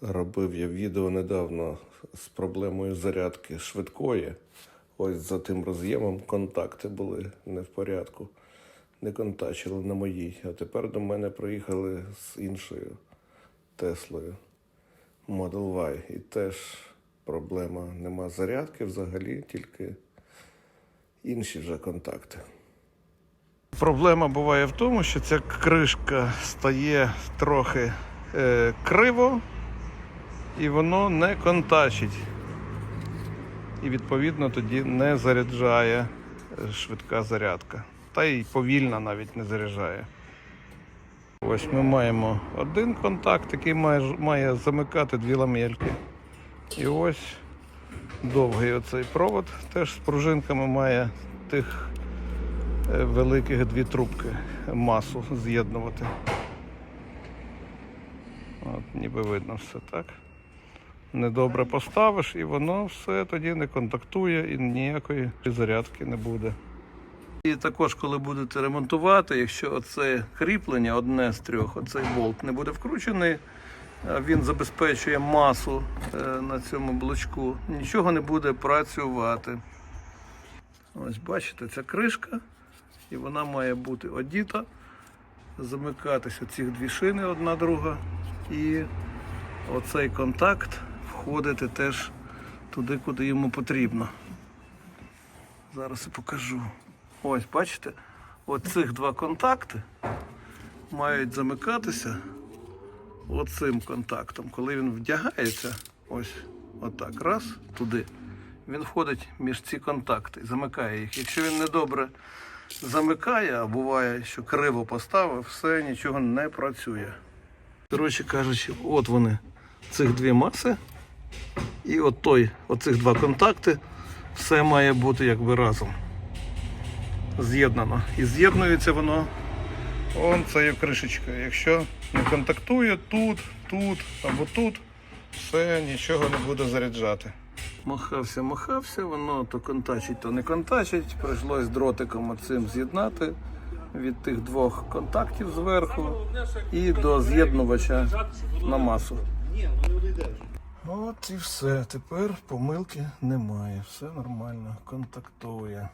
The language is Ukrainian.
Робив я відео недавно з проблемою зарядки швидкої. Ось за тим роз'ємом контакти були не в порядку. Не контачили на моїй. А тепер до мене приїхали з іншою Теслою Model Y. І теж проблема нема зарядки взагалі, тільки інші вже контакти. Проблема буває в тому, що ця кришка стає трохи е, криво і воно не контачить. І відповідно тоді не заряджає е, швидка зарядка. Та й повільна навіть не заряджає. Ось ми маємо один контакт, який має, має замикати дві ламельки. І ось довгий оцей провод теж з пружинками має тих е, великих дві трубки масу з'єднувати. От, ніби видно все так. Недобре поставиш, і воно все тоді не контактує і ніякої зарядки не буде. І також, коли будете ремонтувати, якщо оце кріплення одне з трьох, оцей болт не буде вкручений, він забезпечує масу е, на цьому блочку, нічого не буде працювати. Ось бачите, ця кришка, і вона має бути одіта, замикатися ці дві шини одна друга, і оцей контакт входити теж туди, куди йому потрібно. Зараз і покажу. Ось, бачите, оцих два контакти мають замикатися оцим контактом. Коли він вдягається, ось отак, раз, туди. Він входить між ці контакти, замикає їх. Якщо він недобре замикає, а буває, що криво поставив, все нічого не працює. Коротше кажучи, от вони, цих дві маси, і от той, оцих два контакти, все має бути якби разом з'єднано. І з'єднується воно он цією кришечкою. Якщо не контактує тут, тут або тут, все нічого не буде заряджати. Махався, махався, воно то контачить, то не контачить. Прийшлось дротиком оцим з'єднати від тих двох контактів зверху і до з'єднувача на масу. От і все. Тепер помилки немає. Все нормально, контактує.